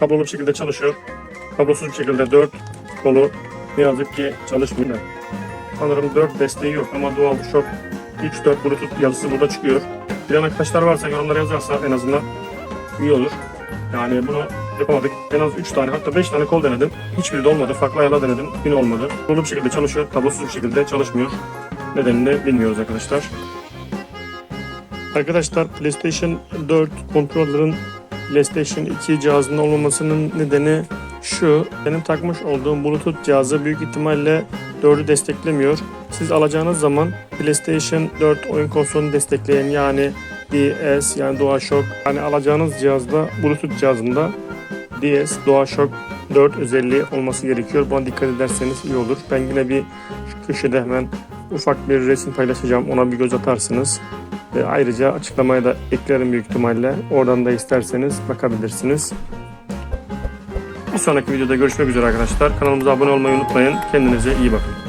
kablolu bir şekilde çalışıyor. Kablosuz bir şekilde 4 kolu ne yazık ki çalışmıyor. Sanırım 4 desteği yok ama DualShock 3 4 Bluetooth yazısı burada çıkıyor. Bilen arkadaşlar varsa yorumlara yazarsa en azından iyi olur. Yani bunu yapamadık. En az 3 tane hatta 5 tane kol denedim. Hiçbiri de olmadı. Farklı ayarlar denedim. Yine olmadı. Kablolu bir şekilde çalışıyor. Kablosuz bir şekilde çalışmıyor. Nedenini bilmiyoruz arkadaşlar. Arkadaşlar PlayStation 4 kontrollerin PlayStation 2 cihazında olmamasının nedeni şu. Benim takmış olduğum Bluetooth cihazı büyük ihtimalle 4'ü desteklemiyor. Siz alacağınız zaman PlayStation 4 oyun konsolunu destekleyen yani DS yani DualShock yani alacağınız cihazda Bluetooth cihazında DS DualShock 4 özelliği olması gerekiyor. Buna dikkat ederseniz iyi olur. Ben yine bir şu köşede hemen ufak bir resim paylaşacağım. Ona bir göz atarsınız. Ve ayrıca açıklamaya da eklerim büyük ihtimalle. Oradan da isterseniz bakabilirsiniz. Bir sonraki videoda görüşmek üzere arkadaşlar. Kanalımıza abone olmayı unutmayın. Kendinize iyi bakın.